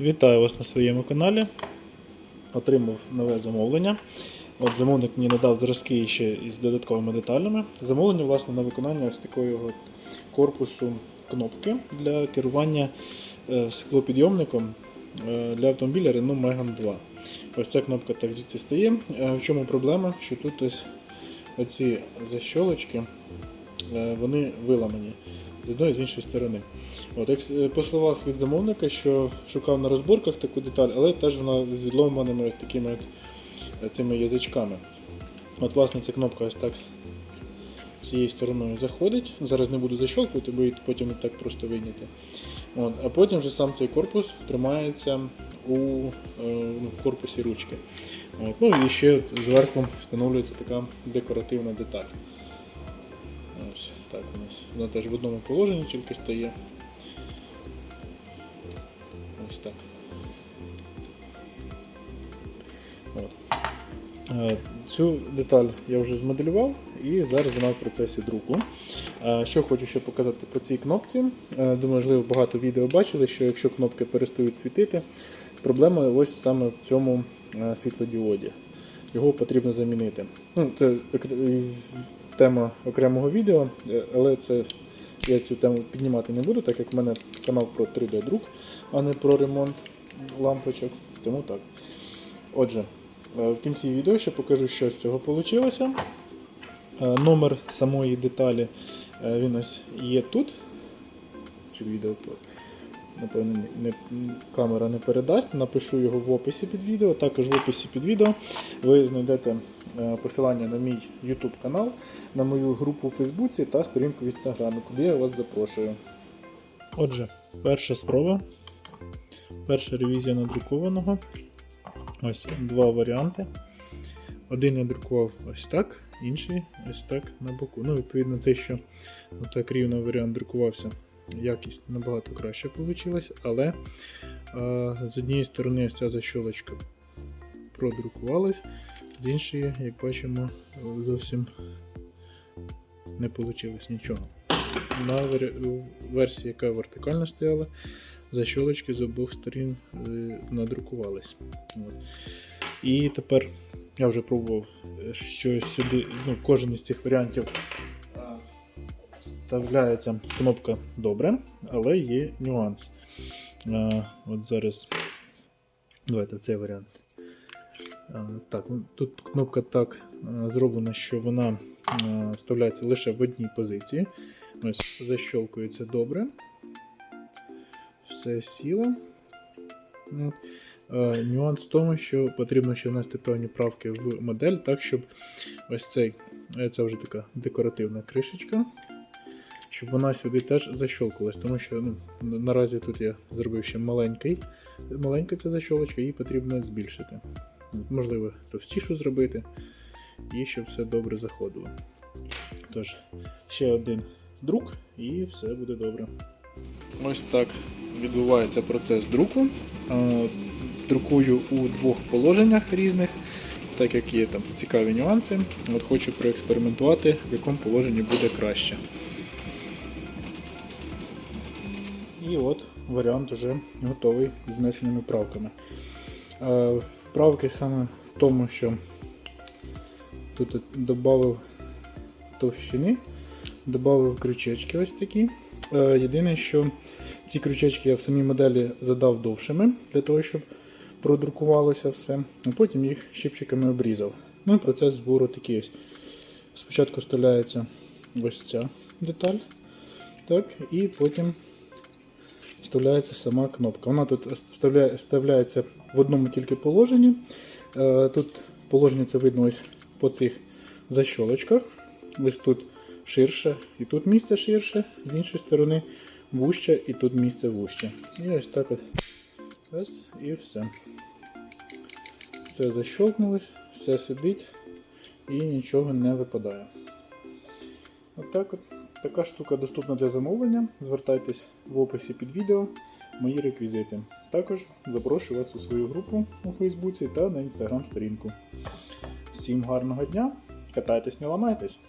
Вітаю вас на своєму каналі. Отримав нове замовлення. От Замовник мені надав зразки ще із додатковими деталями. Замовлення власне, на виконання ось такого от корпусу кнопки для керування е, склопідйомником е, для автомобіля Renault Megane 2. Ось ця кнопка так звідси стає. Е, В чому проблема? Що тут ось оці защолочки вони виламані з одної з іншої сторони. От, як, е, по словах від замовника, що шукав на розборках таку деталь, але теж вона з відломаними такими от, е, цими язичками. От, власне, ця кнопка ось так цією стороною заходить. Зараз не буду защолкувати, бо її потім і так просто вийняти. От, а потім вже сам цей корпус тримається у е, ну, корпусі ручки. От, ну і ще зверху встановлюється така декоративна деталь. Ось так у нас. Вона теж в одному положенні тільки стає. Ось так. От. Е, Цю деталь я вже змоделював і зараз вона в процесі друку. Е, Що хочу ще показати по цій кнопці. Е, Думаю, можливо, багато відео бачили, що якщо кнопки перестають світити, проблема ось саме в цьому світлодіоді. Його потрібно замінити. Ну, Це тема окремого відео, е, але це я цю тему піднімати не буду, так як в мене канал про 3D-друк, а не про ремонт лампочок. Тому так. Отже, е, в кінці відео ще покажу, що з цього вийшло. Номер самої деталі е, він ось є тут. Чи відео напевно не, камера не передасть. Напишу його в описі під відео. Також в описі під відео ви знайдете е, посилання на мій YouTube канал, на мою групу у Фейсбуці та сторінку в Інстаграмі, куди я вас запрошую. Отже, перша спроба. Перша ревізія надрукованого. Ось два варіанти. Один я друкував ось так, інший ось так на боку. Ну, відповідно, цей, що отак рівно варіант друкувався, якість набагато краще вийшла, але е, з однієї сторони ось ця защолочка продрукувалась, з іншої, як бачимо, зовсім не вийшло нічого. На версії, яка вертикально стояла, защолочки з обох сторін е, надрукувались. І тепер я вже пробував, е, що сюди, ну, кожен із цих варіантів вставляється кнопка добре, але є нюанс. Е, От зараз давайте цей варіант. Е, Так, ну, тут кнопка так е, зроблена, що вона е, вставляється лише в одній позиції. Ось защолкується добре. Все сіло. Нюанс в тому, що потрібно ще внести певні правки в модель, так, щоб ось цей, це вже така декоративна кришечка, щоб вона сюди теж защолкувалась, тому що ну, наразі тут я зробив ще маленький, маленька ця защолочка, її потрібно збільшити. Можливо, товстішу зробити, і щоб все добре заходило. Тож, ще один друк, і все буде добре. Ось так відбувається процес друку. Е, Друкую у двох положеннях різних, так як є там цікаві нюанси. От Хочу проекспериментувати, в якому положенні буде краще. І от варіант вже готовий з внесеними правками. Правки саме в тому, що тут додав товщини, додав крючечки ось такі. Е, Єдине, що ці крючечки я в самій моделі задав довшими, для того, щоб продрукувалося все, а потім їх щипчиками обрізав. Ну і процес збору такий ось. Спочатку вставляється ось ця деталь, так, і потім вставляється сама кнопка. Вона тут вставляє, вставляється в одному тільки положенні. Е, Тут положення це видно ось по цих защолочках. Ось тут ширше і тут місце ширше, з іншої сторони вужче і тут місце вужче. І ось так от. Раз, і все. Все защолкнулось, все сидить і нічого не випадає. Отак от. Така штука доступна для замовлення. Звертайтесь в описі під відео, мої реквізити. Також запрошую вас у свою групу у Фейсбуці та на інстаграм сторінку. Всім гарного дня! Катайтесь, не ламайтесь!